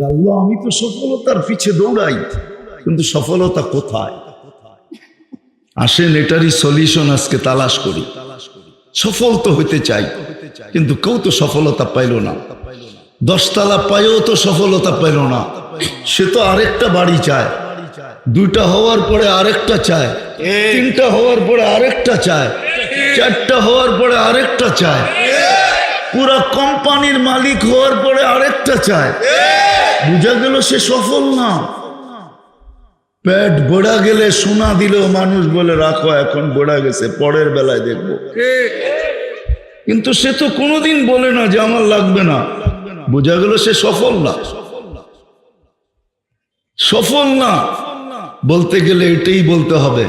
আল্লাহ, আমি তো সফলতার পিছে দৌড়াই, কিন্তু সফলতা কোথায়? আসেন, এটারই সলিউশন আজকে তালাশ করি। সফল তো হইতে চাই, কিন্তু কেউ তো সফলতা পাইল না। দশতলা পাইও তো সফলতা পাইল না। সে তো আরেকটা বাড়ি চায়। দুইটা হওয়ার পরে আরেকটা চায়। তিনটা হওয়ার পরে আরেকটা চায়। চারটা হওয়ার পরে আরেকটা চায়। পুরা কোম্পানির মালিক হওয়ার পরে আরেকটা চায়। বুঝা গেল সে সফল না। পেট বোড়া গেলে সোনা দিলেও মানুষ বলে, রাখো, এখন বোড়া গেছে, পরের বেলায় দেখব। কিন্তু সে তো কোনোদিন বলে না যে আমার লাগবে না। বোঝা গেল সে সফল না। সফল না। বলতে গেলে এটাই বলতে হবে।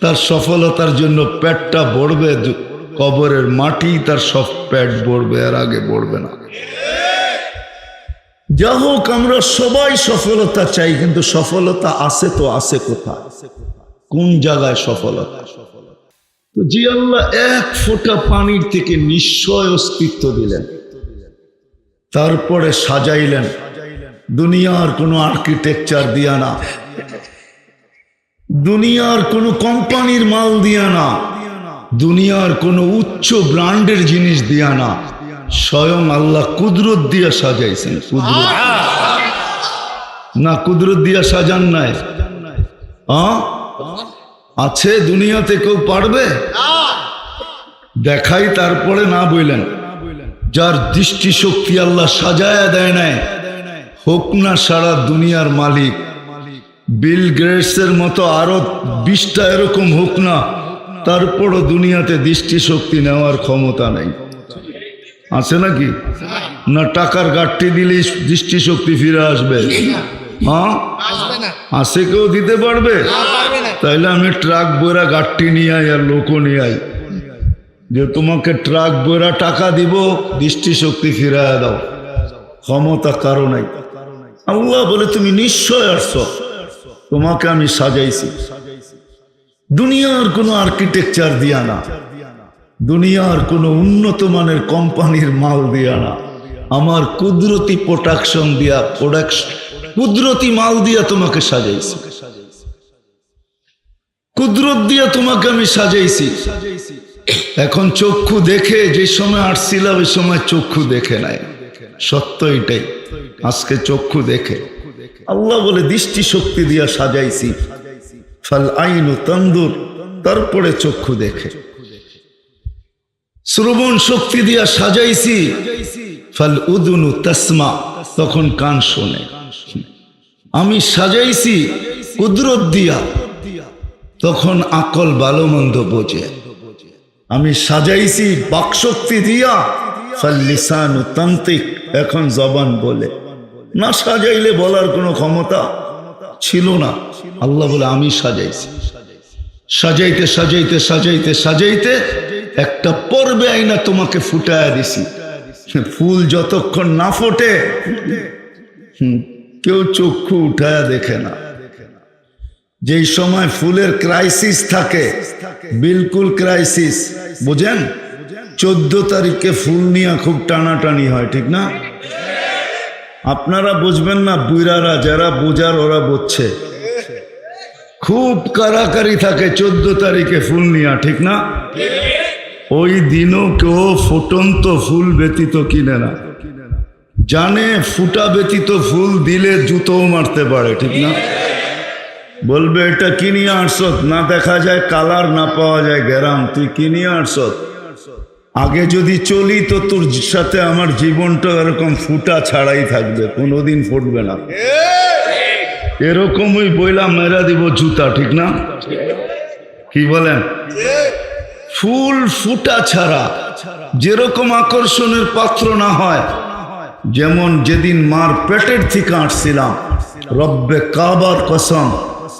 তার সফলতার জন্য পেটটা বড়বে কবরের মাটি তার সব পেট বড়বে আর আগে বড়বে না। যা হোক, আমরা সবাই সফলতা চাই, কিন্তু সফলতা আছে তো আছে কোথায়? কোন জায়গায় সফলতা? তো জি আল্লাহ এক ফোঁটা পানির থেকে নিশ্চয় অস্তিত্ব দিলেন। তারপরে সাজাইলেন। দুনিয়ার কোনো আর্কিটেকচার দিয়া না। দুনিয়ার কোনো কোম্পানির মাল দিয়া না। দুনিয়ার কোনো উচ্চ ব্র্যান্ডের জিনিস দিয়া না স্বয়ং আল্লাহ কুদরত দিয়া সাজাইছেন। কুদরত। না কুদরত দিয়া সাজান নাই। আছে দুনিয়াতে কেউ পারবে? দেখাই তারপরে না বললেন যার দৃষ্টি শক্তি আল্লাহ সাজায়া দেয় নাই হোক না সারা দুনিয়ার মালিক বিল গ্রেটসের মতো আরও বিশটা এরকম হোক না তারপরও দুনিয়াতে দৃষ্টি শক্তি নেওয়ার ক্ষমতা নেই। আছে নাকি? না টাকার গাঠটি দিলেই দৃষ্টি শক্তি ফিরে আসবে? হ্যাঁ? আছে কেউ দিতে পারবে? তাইলে আমি ট্রাক বইরা গাঠটি নিয়ে আই আর লোকও নিয়ে আই। যে তোমাকে ট্রাক বইরা টাকা দিব দৃষ্টি শক্তি ফিরাইয়া দাও। ক্ষমতা কারও নাই। আল্লাহ বলে, তুমি নিশ্চয় আসছো। তোমাকে আমি সাজাইছি। দুনিয়ার কোনো আর্কিটেকচার দিয়া না। দুনিয়ার কোনো উন্নত মানের কোম্পানির মাল দিয়া না। আমার কুদরতি প্রোডাকশন দিয়া প্রোডাকশন কুদরতি মাল দিয়া তোমাকে সাজাইছি। কুদরত দিয়া তোমাকে আমি সাজাইছি। এখন চক্ষু দেখে যে সময় আসছিলাম ওই সময় চক্ষু দেখে নাই। সত্য এটাই। আজকে চক্ষু দেখে। আল্লাহ বলে দৃষ্টি শক্তি দিয়া সাজাইছি। ফাল আইনু তন্দুর তারপরে চক্ষু দেখে। শ্রবণ শক্তি দিয়া সাজাইছি, ফাল উদুনু তসমা, তখন কান শোনে। আমি সাজাইছি কুদরত দিয়া, তখন আকল ভালো মন্দ বোঝে। আমি সাজাইছি বাকশক্তি দিয়া ফাল্লিসানু তান্ত্রিক, এখন জবান বলে। না সাজাইলে বলার কোনো ক্ষমতা? ছিল না, আল্লাহ বলে, আমি সাজাইছি। সাজাইতে সাজাইতে সাজাইতে সাজাইতে একটা পর্বে আইনা তোমাকে ফুটায় দিছি। ফুল যতক্ষণ না ফোটে কেউ চক্ষু উঠায় দেখে না। যেই সময় ফুলের ক্রাইসিস থাকে, বিলকুল ক্রাইসিস, বুঝেন? চোদ্দ তারিখে ফুল নিয়ে খুব টানাটানি হয়, ঠিক না? আপনারা বুঝবেন না, বুইরারা যারা বোঝার ওরা বুঝছে। খুব কারাকারি থাকে চোদ্দ তারিখে ফুল নিয়া, ঠিক না? ওই দিনও কেউ ফুটন্ত ফুল ব্যতীত কিনে না। জানে ফুটা ব্যতীত ফুল দিলে জুতোও মারতে পারে, ঠিক না? বলবে, এটা কিনিয়ে আনছত না দেখা যায় কালার, না পাওয়া যায় গ্যারাম, তুই কিনিয়ে আনছত আগে যদি চলি তো তোর সাথে আমার জীবনটা এরকম ফুটা ছাড়াই থাকবে কোনোদিন ফুটবে না। এরকমই বইলা মেরা দিব জুতা ঠিক না? কি বলেন? ফুল ফুটা ছাড়া যেরকম আকর্ষণের পাত্র না হয় যেমন যেদিন মার পেটের থেকে আঁটছিলাম রব্বে কাবার কসম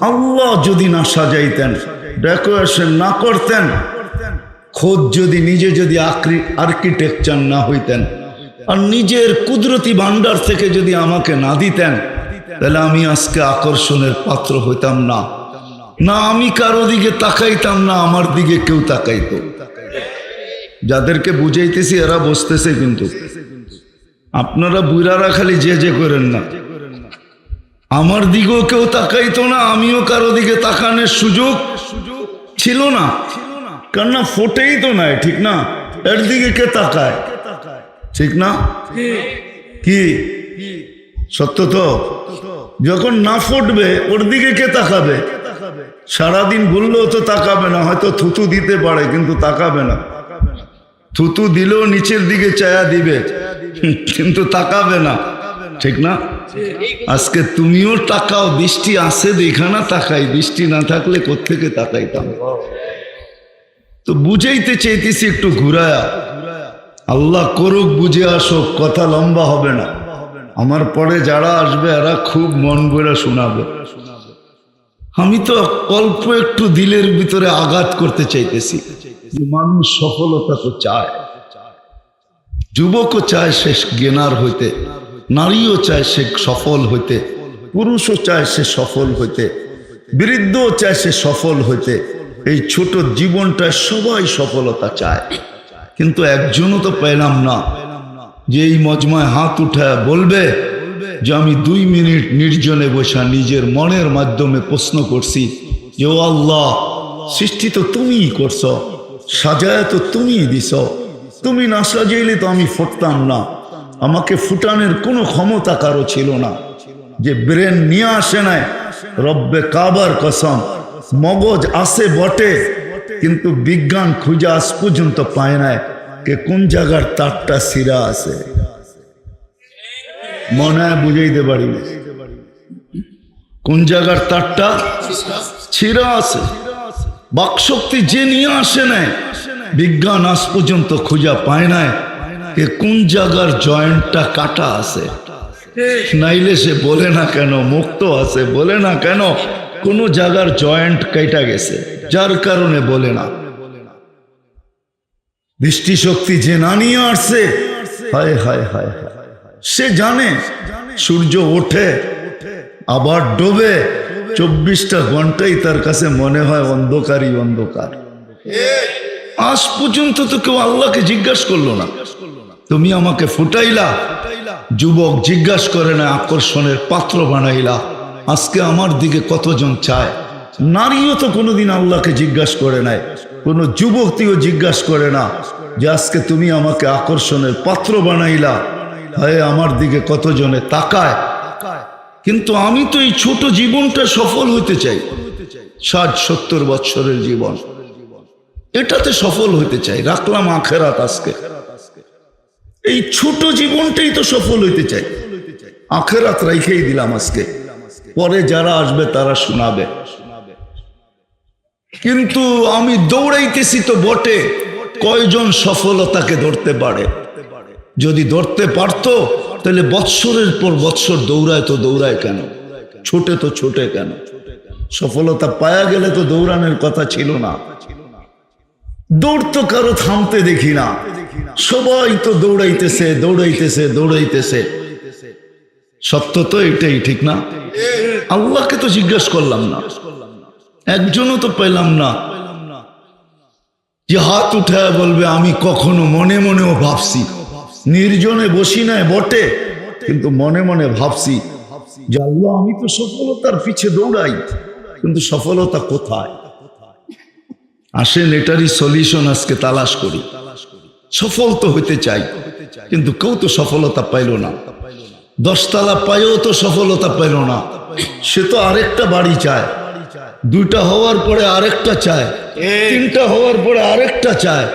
আল্লাহ যদি না সাজাইতেন ডেকোরেশন না করতেন খোদ যদি নিজে যদি আর্কিটেকচার না হইতেন, আর নিজের কুদরতি ভান্ডার থেকে যদি আমাকে না দিতেন, তাহলে আমি আজকে আকর্ষণের পাত্র হইতাম না। না আমি কারও দিকে তাকাইতাম, না আমার দিকে কেউ তাকাইতো। যাদেরকে বুঝাইতেছি এরা বসতেছে কিন্তু। আপনারা বুড়ারা খালি যে যে করেন না। আমার দিকেও কেউ তাকাইতো না, আমিও কারও দিকে তাকানোর সুযোগ ছিল না। কেননা ফোটেই তো নাই, ঠিক না? এর দিকে কে তাকায়? ঠিক না? কি? সত্য তো? যখন না ফুটবে ওর দিকে কে তাকাবে? সারাদিন বললেও তো তাকাবে না, হয়তো থুতু দিতে পারে, কিন্তু তাকাবে না। থুতু দিলেও নিচের দিকে চায়া দিবে, কিন্তু তাকাবে না। ঠিক না? আজকে তুমিও তাকাও, বৃষ্টি আসে দেখা না তাকাই, বৃষ্টি না থাকলে কোত্থেকে তাকাইতাম? তো বুঝাইতে চাইতেছি একটু ঘুরায়া। আল্লাহ করুক বুঝে আসো কথা লম্বা হবে না। আমার পরে যারা আসবে, এরা খুব মন ভরে শোনাবে। আমি তো অল্প একটু দিলের ভিতরে আঘাত করতে চাইতেছি। যে মানুষ সফলতা তো চায়। যুবকও চায় সে জ্ঞানার হইতে, নারীও চায় সে সফল হইতে, পুরুষও চায় সে সফল হইতে, বৃদ্ধও চায় সে সফল হইতে। এই ছোট জীবনটা সবাই সফলতা চায়। কিন্তু একজনও তো পেলাম না। যে এই মজমায় হাত উঠায় বলবে যে আমি দুই মিনিট নির্জনে বসা নিজের মনের মাধ্যমে প্রশ্ন করছি যে, ও আল্লাহ, সৃষ্টি তো তুমিই করছ, সাজায় তো তুমিই দিছ। তুমি না সাজাইলে তো আমি ফুটতাম না। আমাকে ফুটানোর কোনো ক্ষমতা কারও ছিল না। যে ব্রেন নিয়ে আসে নাই, রব্বে কাবার কসম মগজ আসে বটে, কিন্তু বিজ্ঞান খুঁজে আজ পর্যন্ত পায় নাই কে কোন জায়গার তারটা সিরা আছে। মনে হয় বুঝাইতে পারি না। কোন জায়গার তারটা ছিঁড়া আছে। বাকশক্তি যে নিয়ে আসে নাই, বিজ্ঞান আজ পর্যন্ত খুঁজা পায় নাই কে কোন জায়গার জয়েন্টটা কাটা আছে। নাইলে সে বলে না কেন, মুক্ত আছে, বলে না কেন কোন জায়গার জয়েন্ট কেটা গেছে, যার কারণে বলে না। দৃষ্টিশক্তি যে না নিয়ে আসছে, হায় হায় হায় হায়। সে জানে, সূর্য ওঠে, আবার ডোবে, চব্বিশটা ঘন্টাই তার কাছে মনে হয় অন্ধকারই অন্ধকার। আজ পর্যন্ত তো কেউ আল্লাহকে জিজ্ঞাসা করল না। তুমি আমাকে ফুটাইলা, যুবক জিজ্ঞাসা করে না, আকর্ষণের পাত্র বানাইলা। আজকে আমার দিকে কতজন চায়? নারীও তো কোনোদিন আল্লাহকে জিজ্ঞাসা করে নাই। কোনো যুবকটিও জিজ্ঞাসা করে না যে আজকে তুমি আমাকে আকর্ষণের পাত্র বানাইলা। হয়, আমার দিকে কতজনে তাকায়? কিন্তু আমি তো এই ছোট জীবনটা সফল হইতে চাই। ষাট, সত্তর বৎসরের জীবন। এটাতে সফল হইতে চাই। রাখলাম আখেরাত আজকে। এই ছোট জীবনটাই তো সফল হইতে চাই। আখেরাত রাইখেই দিলাম আজকে। পরে যারা আসবে, তারা শোনাবে। কিন্তু আমি দৌড়াইতেছি তো বটে, কয়জন সফলতাকে ধরতে পারে? যদি ধরতে পারতো, তাহলে বৎসরের পর বৎসর দৌড়ায় তো দৌড়ায় কেন? ছোটে তো ছোটে কেন? সফলতা পায়া গেলে তো দৌড়ানোর কথা ছিল না। দৌড় তো কারও থামতে দেখি না। সবাই তো দৌড়াইতেছে দৌড়াইতেছে দৌড়াইতেছে। সত্য তো এটাই, ঠিক না? আল্লাহকে তো জিজ্ঞাসা করলাম না। একজনও তো পেলাম না। যে হাত উঠায় বলবে, আমি কখনো মনে মনেও ভাবছি। নির্জনে বসি নাই, বটে। কিন্তু মনে মনে ভাবছি যে আল্লাহ, আমি তো সফলতার পিছে দৌড়াই, কিন্তু সফলতা কোথায়? আসেন, এটারই সলিউশন আজকে তালাশ করি। সফল তো হইতে চাই, কিন্তু কেউ তো সফলতা পাইল না। দশতলা পাইও তো সফলতা পাইল না। সে তো আরেকটা বাড়ি চায়। দুইটা হওয়ার পরে আরেকটা চায়। তিনটা হওয়ার পরে আরেকটা চায়।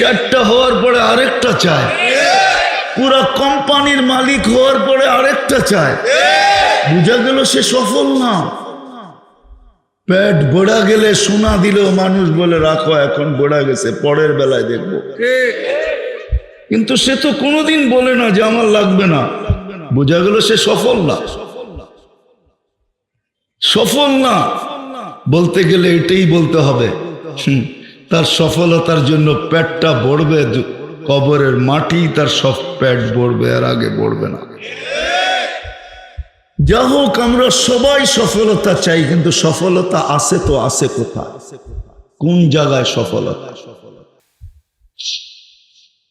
চারটা হওয়ার পরে আরেকটা চায়। পুরা কোম্পানির মালিক হওয়ার পরে আরেকটা চায়। বুঝা গেল সে সফল না। পেট বোড়া গেলে সোনা দিলেও মানুষ বলে, রাখো, এখন বোড়া গেছে, পরের বেলায় দেখব। কিন্তু সে তো কোনোদিন বলে না যে আমার লাগবে না। বোঝা গেল সে সফল না। সফল না। বলতে গেলে এটাই বলতে হবে। তার সফলতার জন্য পেটটা বড়বে কবরের মাটি তার সব পেট বড়বে আর আগে বড়বে না। যা হোক, আমরা সবাই সফলতা চাই, কিন্তু সফলতা আছে তো আছে কোথায়? কোন জায়গায় সফলতা?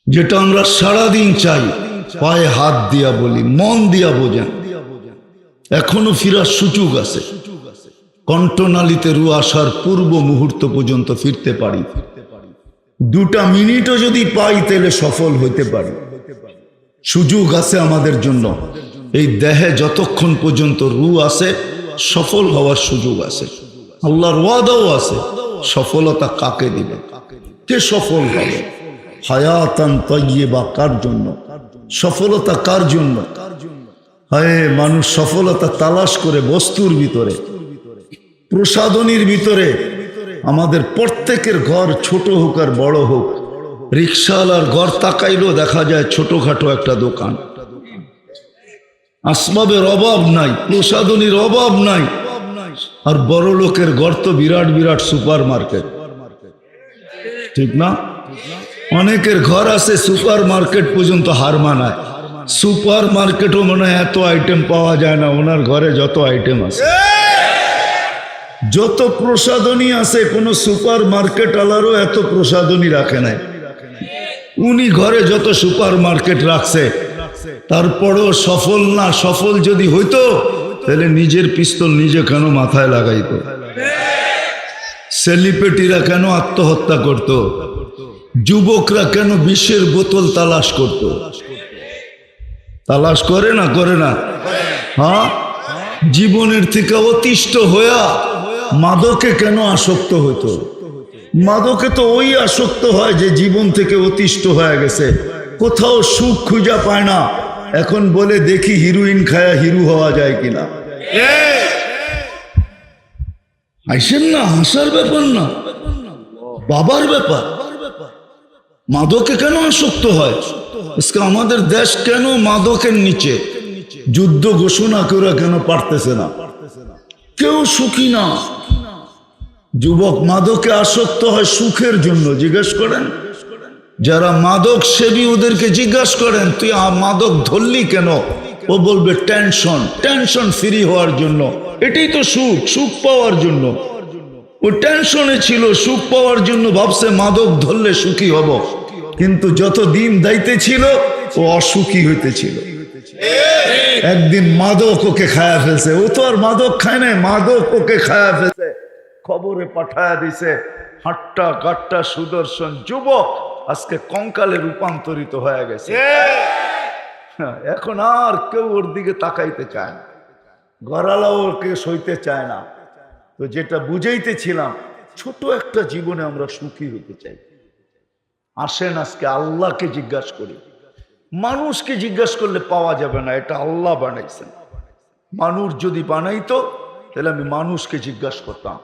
যেটা আমরা সারাদিন চাই। পায়ে হাত দিয়া বলি, মন দিয়া বোঝেন। এখনও ফিরার সুযোগ আছে। কণ্ঠনালীতে রু আসার পূর্ব মুহূর্ত পর্যন্ত ফিরতে পারি। দুটা মিনিটও যদি পাই তাহলে সফল হইতে পারি। সুযোগ আছে আমাদের জন্য। এই দেহে যতক্ষণ পর্যন্ত রু আছে, সফল হওয়ার সুযোগ আছে। আল্লাহর ওয়াদাও আছে। সফলতা কাকে দিবে? কে সফল হবে? হায়াতান তৈবা কার জন্য? সফলতা কার জন্য? হায়, মানুষ সফলতা তালাশ করে বস্তুর ভিতরে প্রসাদনীর ভিতরে, আমাদের প্রত্যেকের ঘর ছোট হোক আর বড় হোক রিক্সাওয়ালার ঘর তাকাইলেও দেখা যায় ছোটখাটো একটা দোকান। আসবাবের অভাব নাই প্রসাদনীর অভাব নাই, আর বড় লোকের ঘর তো বিরাট বিরাট সুপার মার্কেট ঠিক না? অনেকের ঘর আছে সুপার মার্কেট পর্যন্ত হার মানায়। সুপার মার্কেটও মনে হয় এত আইটেম পাওয়া যায় না, ওনার ঘরে যত আইটেম আছে। যত প্রসাদনী আছে, কোন সুপার মার্কেট আলারও এত প্রসাদনী রাখে নাই। উনি ঘরে যত সুপার মার্কেট রাখছে, তারপরও সফল না সফল যদি হইতো, তাহলে নিজের পিস্তল নিজে কেন মাথায় লাগাইতো? সেলিপেটিরা কেন আত্মহত্যা করত? যুবকরা কেন বিশ্বের বোতল তালাশ করত? তালাশ করে না করে না? হ্যাঁ? জীবনের থেকে অতিষ্ঠ হইয়া মাদকে কেন আসক্ত হইতো? মাদকে তো ওই আসক্ত হয় যে জীবন থেকে অতিষ্ঠ হয়ে গেছে। কোথাও সুখ খুঁজা পায় না। এখন বলে দেখি হিরোইন খায়া হিরু হওয়া যায় কিনা। আইসেন না, হাসার ব্যাপার না। বাবার ব্যাপার। মাদকে কেন আসক্ত হয়? আমাদের দেশ কেন মাদকের নিচে? যুদ্ধ ঘোষণা করে কেন পারতেছে না? কেউ সুখী না। যুবক মাদকে আসক্ত হয় সুখের জন্য, জিজ্ঞেস করেন। যারা মাদক সেবী ওদেরকে জিজ্ঞাসা করেন, তুই মাদক ধরলি কেন? ও বলবে, টেনশন টেনশন ফ্রি হওয়ার জন্য। এটাই তো সুখ সুখ পাওয়ার জন্য। ও টেনশনে ছিল, সুখ পাওয়ার জন্য ভাবছে, মাদক ধরলে সুখী হব। কিন্তু যত দিন দাইতে ছিল, ও অসুখী হইতেছিল একদিন মাদক ওকে খায়া ফেলছে। ও তো আর মাদক খায় নাই, মাদক ওকে খায়া ফেলছে। খবরে পাঠায়া দিছে, হাট্টা কাট্টা সুদর্শন যুবক আজকে কঙ্কালে রূপান্তরিত হয়ে গেছে। এখন আর কেউ ওর দিকে তাকাইতে চায় না। গড়ালাও ওকে সইতে চায় না। তো যেটা বুঝাইতেছিলাম, ছোট একটা জীবনে আমরা সুখী হতে চাই। আসেন আজকে আল্লাহকে জিজ্ঞাসা করি। মানুষকে জিজ্ঞাসা করলে পাওয়া যাবে না, এটা আল্লাহ বানাইছেন। মানুষ যদি বানাইতো, তাহলে আমি মানুষকে জিজ্ঞাসা করতাম।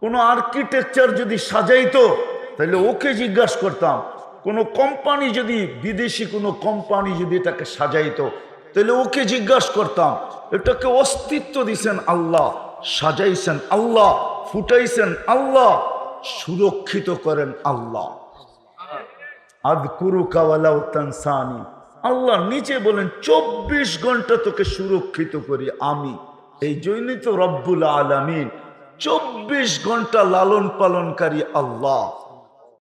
কোনো আর্কিটেকচার যদি সাজাইতো, তাহলে ওকে জিজ্ঞাসা করতাম। কোনো কোম্পানি যদি, বিদেশি কোনো কোম্পানি যদি এটাকে সাজাইতো, তাহলে ওকে জিজ্ঞাসা করতাম। এটাকে অস্তিত্ব দিছেন আল্লাহ। সাজাইছেন আল্লাহ, ফুটাইছেন আল্লাহ, সুরক্ষিত করেন আল্লাহ। আল্লাহ নিচে বলেন, চব্বিশ ঘণ্টা তোকে সুরক্ষিত করি আমি। এই জন্যই তো রব্বুল আলামিন চব্বিশ ঘণ্টা লালন পালনকারী আল্লাহ।